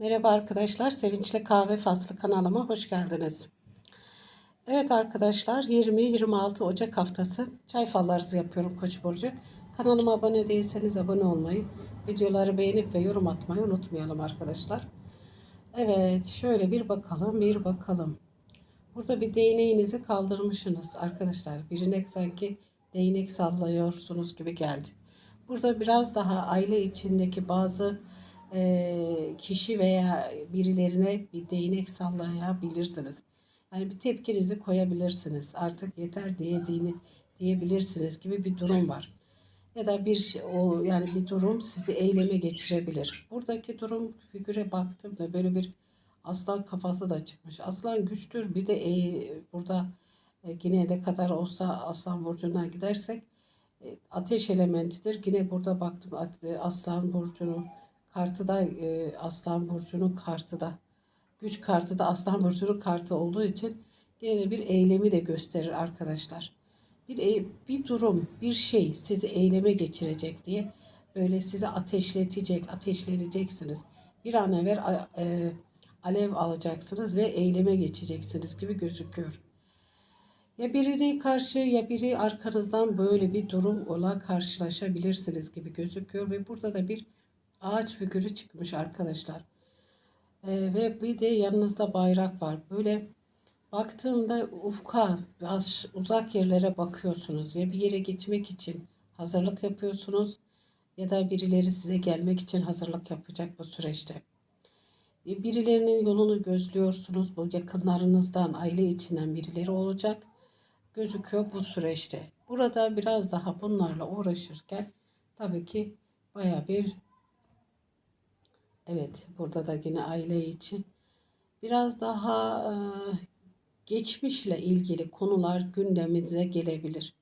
Merhaba arkadaşlar, Sevinçli Kahve Faslı kanalıma hoş geldiniz. Evet arkadaşlar, 20-26 Ocak haftası çay fallarınızı yapıyorum Koç burcu. Kanalıma abone değilseniz abone olmayı, videoları beğenip ve yorum atmayı unutmayalım arkadaşlar. Evet, şöyle bir bakalım, bir bakalım. Burada bir değneğinizi kaldırmışsınız arkadaşlar. Birine sanki değnek sallıyorsunuz gibi geldi. Burada biraz daha aile içindeki bazı kişi veya birilerine bir değnek sallayabilirsiniz. Yani bir tepkinizi koyabilirsiniz. Artık yeter diye dini diyebilirsiniz gibi bir durum var. Ya da bir şey, o yani bir durum sizi eyleme geçirebilir. Buradaki durum figüre baktığımda böyle bir aslan kafası da çıkmış. Aslan güçtür. Bir de e, burada yine ne kadar olsa aslan burcundan gidersek ateş elementidir. Yine burada baktım aslan burcunu kartı da e, Aslan Burcu'nun kartı da güç kartı da Aslan Burcu'nun kartı olduğu için yine bir eylemi de gösterir arkadaşlar. Bir, e, bir durum, bir şey sizi eyleme geçirecek diye böyle sizi ateşletecek, ateşleneceksiniz. Bir an evvel e, alev alacaksınız ve eyleme geçeceksiniz gibi gözüküyor. Ya birine karşı ya biri arkanızdan böyle bir durum ola karşılaşabilirsiniz gibi gözüküyor ve burada da bir ağaç figürü çıkmış arkadaşlar. Ee, ve bir de yanınızda bayrak var. Böyle baktığımda ufka biraz uzak yerlere bakıyorsunuz. Ya bir yere gitmek için hazırlık yapıyorsunuz ya da birileri size gelmek için hazırlık yapacak bu süreçte. E, birilerinin yolunu gözlüyorsunuz. Bu yakınlarınızdan, aile içinden birileri olacak. Gözüküyor bu süreçte. Burada biraz daha bunlarla uğraşırken tabii ki baya bir Evet, burada da yine aile için biraz daha e, geçmişle ilgili konular gündemimize gelebilir.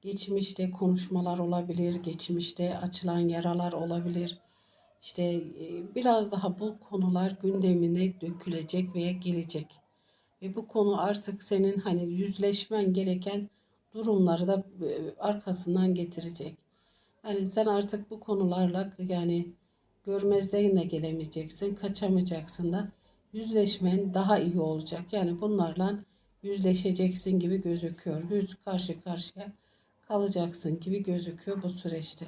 Geçmişte konuşmalar olabilir, geçmişte açılan yaralar olabilir. İşte e, biraz daha bu konular gündemine dökülecek veya gelecek. Ve bu konu artık senin hani yüzleşmen gereken durumları da e, arkasından getirecek. Yani sen artık bu konularla yani görmezden de gelemeyeceksin, kaçamayacaksın da yüzleşmen daha iyi olacak. Yani bunlarla yüzleşeceksin gibi gözüküyor. Yüz karşı karşıya kalacaksın gibi gözüküyor bu süreçte.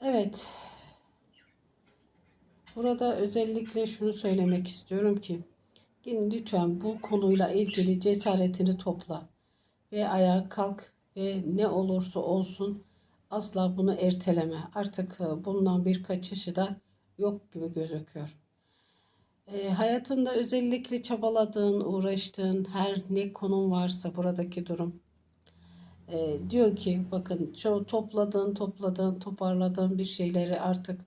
Evet. Burada özellikle şunu söylemek istiyorum ki lütfen bu konuyla ilgili cesaretini topla ve ayağa kalk ve ne olursa olsun Asla bunu erteleme. Artık e, bundan bir kaçışı da yok gibi gözüküyor. E, hayatında özellikle çabaladığın, uğraştığın her ne konum varsa buradaki durum e, diyor ki bakın çoğu topladığın, topladığın, toparladığın bir şeyleri artık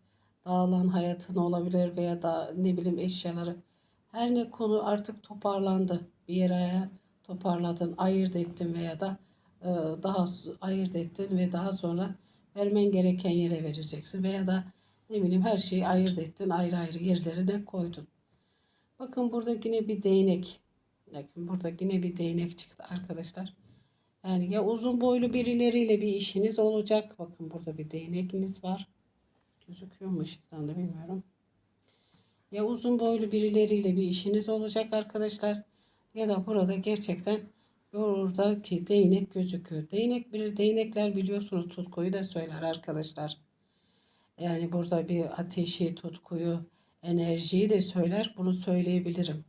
dağılan hayatın olabilir veya da ne bileyim eşyaları her ne konu artık toparlandı. Bir yere toparladın, ayırt ettin veya da daha ayırt ettin ve daha sonra vermen gereken yere vereceksin veya da ne bileyim her şeyi ayırt ettin ayrı ayrı yerlerine koydun. Bakın burada yine bir değnek. Bakın burada yine bir değnek çıktı arkadaşlar. Yani ya uzun boylu birileriyle bir işiniz olacak. Bakın burada bir değnekiniz var. Gözüküyor mu ışıktan da bilmiyorum. Ya uzun boylu birileriyle bir işiniz olacak arkadaşlar. Ya da burada gerçekten Buradaki değnek gözüküyor. Değnek bir değnekler biliyorsunuz tutkuyu da söyler arkadaşlar. Yani burada bir ateşi, tutkuyu, enerjiyi de söyler. Bunu söyleyebilirim.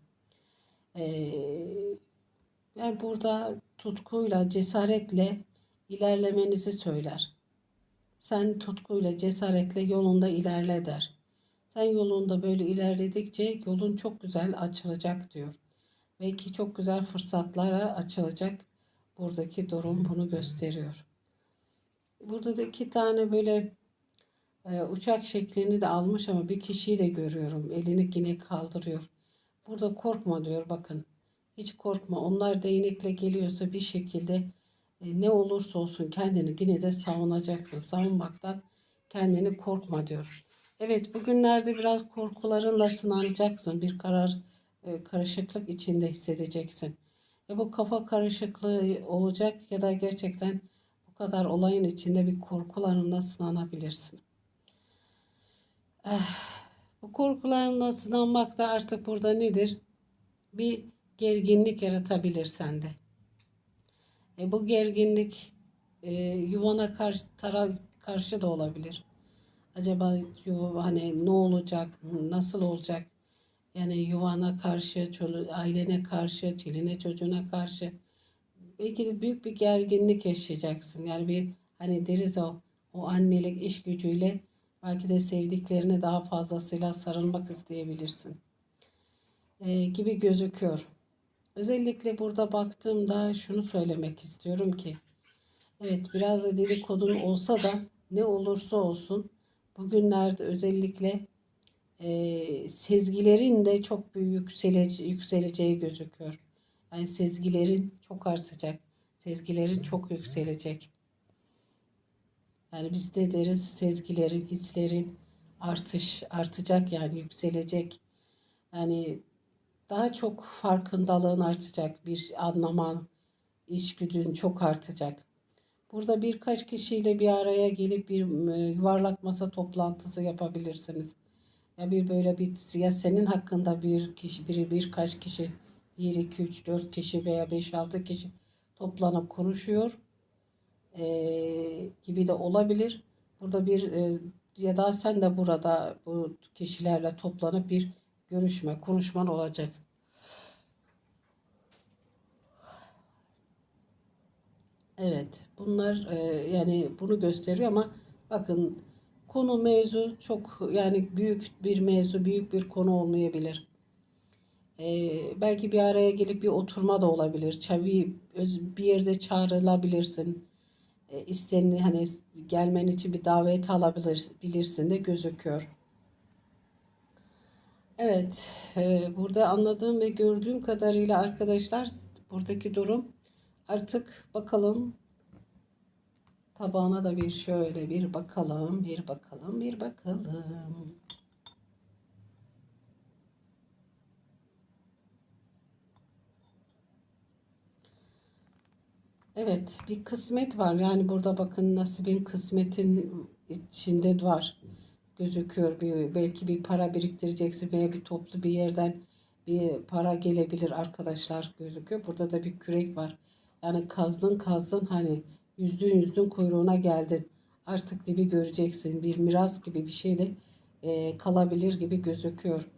Ee, ben burada tutkuyla, cesaretle ilerlemenizi söyler. Sen tutkuyla, cesaretle yolunda ilerle der. Sen yolunda böyle ilerledikçe yolun çok güzel açılacak diyor. Belki çok güzel fırsatlara açılacak buradaki durum bunu gösteriyor. Burada da iki tane böyle e, uçak şeklini de almış ama bir kişiyi de görüyorum. Elini yine kaldırıyor. Burada korkma diyor bakın. Hiç korkma. Onlar değnekle geliyorsa bir şekilde e, ne olursa olsun kendini yine de savunacaksın. Savunmaktan kendini korkma diyor. Evet bugünlerde biraz korkularınla sınanacaksın. Bir karar karışıklık içinde hissedeceksin. Ya bu kafa karışıklığı olacak ya da gerçekten bu kadar olayın içinde bir korkularına sınanabilirsin. Eh, Bu korkularına sınanmak da artık burada nedir? Bir gerginlik yaratabilir sende. E, bu gerginlik e, yuvana karşı, taraf, karşı da olabilir. Acaba hani ne olacak, nasıl olacak? Yani yuvana karşı, çolu, ailene karşı, çeline çocuğuna karşı belki de büyük bir gerginlik yaşayacaksın. Yani bir hani deriz o o annelik iş gücüyle belki de sevdiklerine daha fazlasıyla sarılmak isteyebilirsin. Ee, gibi gözüküyor. Özellikle burada baktığımda şunu söylemek istiyorum ki evet biraz da dedikodun olsa da ne olursa olsun bugünlerde özellikle e, sezgilerin de çok büyük yükselece, yükseleceği gözüküyor. Yani sezgilerin çok artacak. Sezgilerin çok yükselecek. Yani biz de deriz sezgilerin, hislerin artış artacak yani yükselecek. Yani daha çok farkındalığın artacak. Bir anlaman, içgüdün çok artacak. Burada birkaç kişiyle bir araya gelip bir e, yuvarlak masa toplantısı yapabilirsiniz. Ya bir böyle bir ya senin hakkında bir kişi, bir birkaç kişi, 1, 2, 3, 4 kişi veya 5, 6 kişi toplanıp konuşuyor e, gibi de olabilir. Burada bir e, ya da sen de burada bu kişilerle toplanıp bir görüşme, konuşman olacak. Evet, bunlar e, yani bunu gösteriyor ama bakın konu mevzu çok yani büyük bir mevzu, büyük bir konu olmayabilir. E, belki bir araya gelip bir oturma da olabilir. Çavi bir yerde çağrılabilirsin. E, istenini hani gelmen için bir davet alabilir bilirsin de gözüküyor. Evet, e, burada anladığım ve gördüğüm kadarıyla arkadaşlar buradaki durum artık bakalım tabağına da bir şöyle bir bakalım, bir bakalım, bir bakalım. Evet, bir kısmet var. Yani burada bakın nasibin kısmetin içinde var. Gözüküyor. Bir, belki bir para biriktireceksin veya bir toplu bir yerden bir para gelebilir arkadaşlar gözüküyor. Burada da bir kürek var. Yani kazdın kazdın hani yüzdün yüzdün kuyruğuna geldin. Artık dibi göreceksin. Bir miras gibi bir şey de e, kalabilir gibi gözüküyor.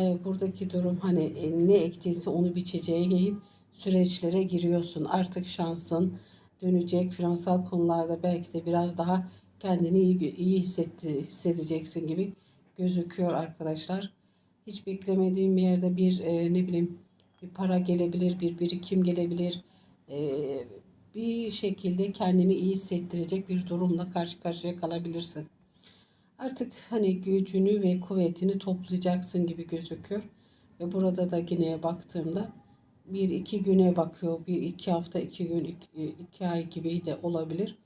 E, buradaki durum hani e, ne ektiyse onu biçeceğin süreçlere giriyorsun. Artık şansın dönecek. Finansal konularda belki de biraz daha kendini iyi, iyi hissetti, hissedeceksin gibi gözüküyor arkadaşlar. Hiç beklemediğim yerde bir e, ne bileyim bir para gelebilir, bir birikim gelebilir. E, bir şekilde kendini iyi hissettirecek bir durumla karşı karşıya kalabilirsin. Artık hani gücünü ve kuvvetini toplayacaksın gibi gözüküyor. Ve burada da yine baktığımda bir iki güne bakıyor. Bir iki hafta, iki gün, iki, iki ay gibi de olabilir.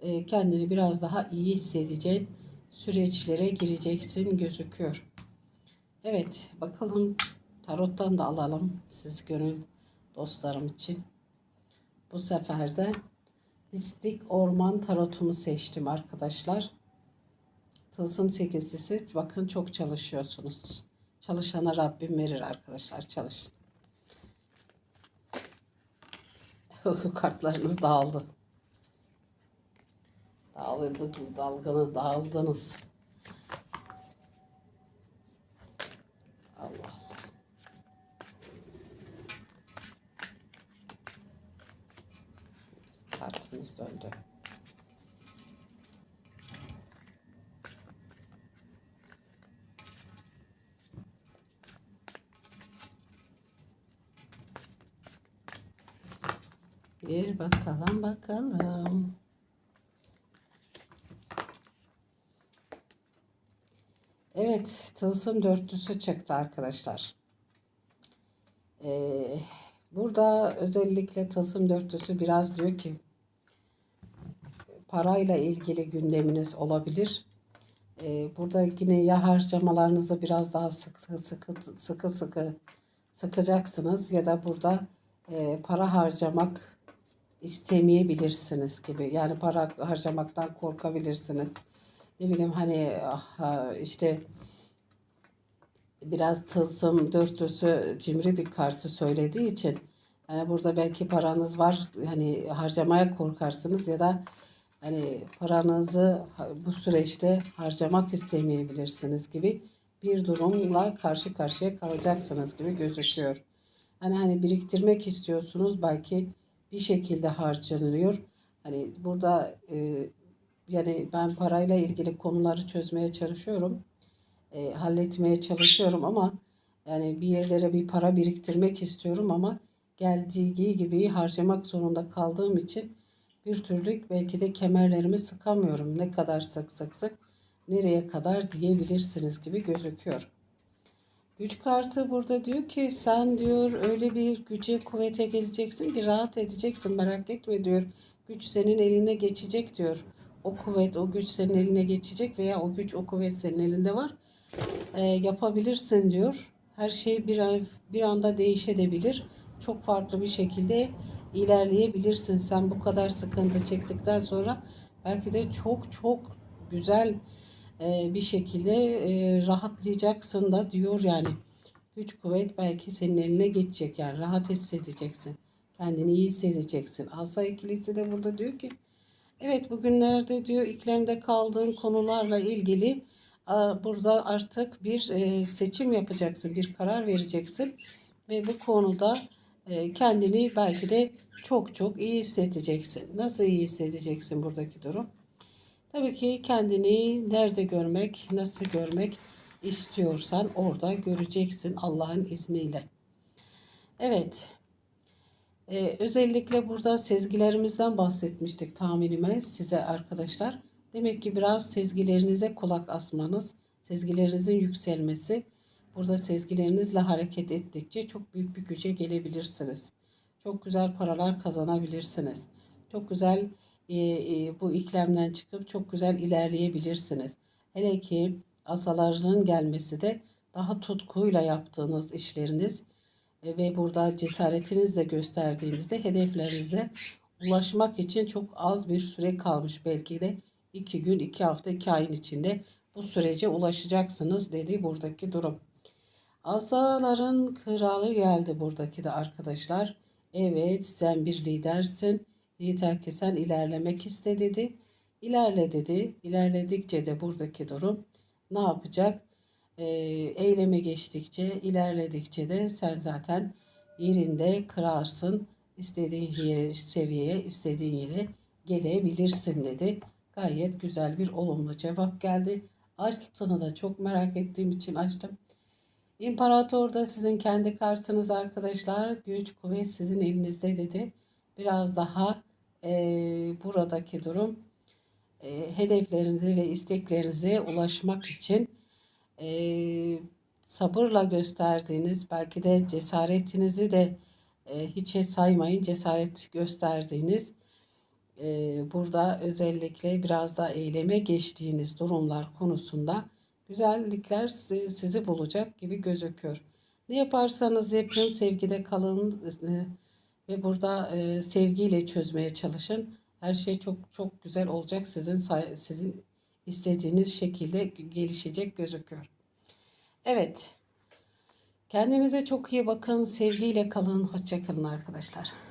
E, kendini biraz daha iyi hissedeceğin süreçlere gireceksin gözüküyor. Evet bakalım tarottan da alalım siz gönül dostlarım için. Bu sefer de Mistik Orman Tarotumu seçtim arkadaşlar. Tılsım sekizlisi bakın çok çalışıyorsunuz. Çalışana Rabbim verir arkadaşlar çalışın. Kartlarınız dağıldı. Dağıldı, dalgını dağıldınız. Allah. Kartınız döndü. Bir bakalım bakalım. Evet, tılsım dörtlüsü çıktı arkadaşlar. Ee, burada özellikle tılsım dörtlüsü biraz diyor ki parayla ilgili gündeminiz olabilir. Ee, burada yine ya harcamalarınızı biraz daha sıkı sıkı sıkı sıkı sıkacaksınız ya da burada e, para harcamak istemeyebilirsiniz gibi. Yani para harcamaktan korkabilirsiniz. Ne bileyim hani ah, işte biraz tılsım dörtlüsü cimri bir kartı söylediği için yani burada belki paranız var hani harcamaya korkarsınız ya da hani paranızı bu süreçte harcamak istemeyebilirsiniz gibi bir durumla karşı karşıya kalacaksınız gibi gözüküyor. Hani hani biriktirmek istiyorsunuz belki bir şekilde harcanıyor. Hani burada e, yani ben parayla ilgili konuları çözmeye çalışıyorum. E, halletmeye çalışıyorum ama yani bir yerlere bir para biriktirmek istiyorum ama geldiği gibi harcamak zorunda kaldığım için bir türlü belki de kemerlerimi sıkamıyorum. Ne kadar sık sık sık nereye kadar diyebilirsiniz gibi gözüküyor. Güç kartı burada diyor ki sen diyor öyle bir güce kuvvete geleceksin ki rahat edeceksin merak etme diyor. Güç senin eline geçecek diyor. O kuvvet o güç senin eline geçecek veya o güç o kuvvet senin elinde var. Ee, yapabilirsin diyor. Her şey bir, bir anda değişebilir. Çok farklı bir şekilde ilerleyebilirsin. Sen bu kadar sıkıntı çektikten sonra belki de çok çok güzel e, bir şekilde e, rahatlayacaksın da diyor yani. Güç kuvvet belki senin eline geçecek yani rahat hissedeceksin. Kendini iyi hissedeceksin. Asa ikilisi de burada diyor ki evet bugünlerde diyor iklemde kaldığın konularla ilgili burada artık bir e, seçim yapacaksın, bir karar vereceksin ve bu konuda kendini belki de çok çok iyi hissedeceksin. Nasıl iyi hissedeceksin buradaki durum? Tabii ki kendini nerede görmek, nasıl görmek istiyorsan orada göreceksin Allah'ın izniyle. Evet, ee, özellikle burada sezgilerimizden bahsetmiştik tahminime size arkadaşlar. Demek ki biraz sezgilerinize kulak asmanız, sezgilerinizin yükselmesi, burada sezgilerinizle hareket ettikçe çok büyük bir güce gelebilirsiniz. Çok güzel paralar kazanabilirsiniz. Çok güzel e, e, bu iklemden çıkıp çok güzel ilerleyebilirsiniz. Hele ki asalarının gelmesi de daha tutkuyla yaptığınız işleriniz e, ve burada cesaretinizle gösterdiğinizde hedeflerinize ulaşmak için çok az bir süre kalmış. Belki de iki gün, iki hafta, iki ayın içinde bu sürece ulaşacaksınız dedi buradaki durum. Asaların kralı geldi buradaki de arkadaşlar. Evet sen bir lidersin. Yeter ki sen ilerlemek iste dedi. İlerle dedi. İlerledikçe de buradaki durum ne yapacak? Ee, eyleme geçtikçe, ilerledikçe de sen zaten yerinde kırarsın. İstediğin yere, seviyeye, istediğin yere gelebilirsin dedi. Gayet güzel bir olumlu cevap geldi. Altını da çok merak ettiğim için açtım. İmparator da sizin kendi kartınız arkadaşlar. Güç, kuvvet sizin elinizde dedi. Biraz daha e, buradaki durum e, hedeflerinize ve isteklerinize ulaşmak için e, sabırla gösterdiğiniz belki de cesaretinizi de e, hiçe saymayın cesaret gösterdiğiniz e, burada özellikle biraz da eyleme geçtiğiniz durumlar konusunda güzellikler sizi, sizi bulacak gibi gözüküyor. Ne yaparsanız yapın sevgide kalın e, ve burada e, sevgiyle çözmeye çalışın. Her şey çok çok güzel olacak. Sizin sizin istediğiniz şekilde gelişecek gözüküyor. Evet. Kendinize çok iyi bakın. Sevgiyle kalın. Hoşça kalın arkadaşlar.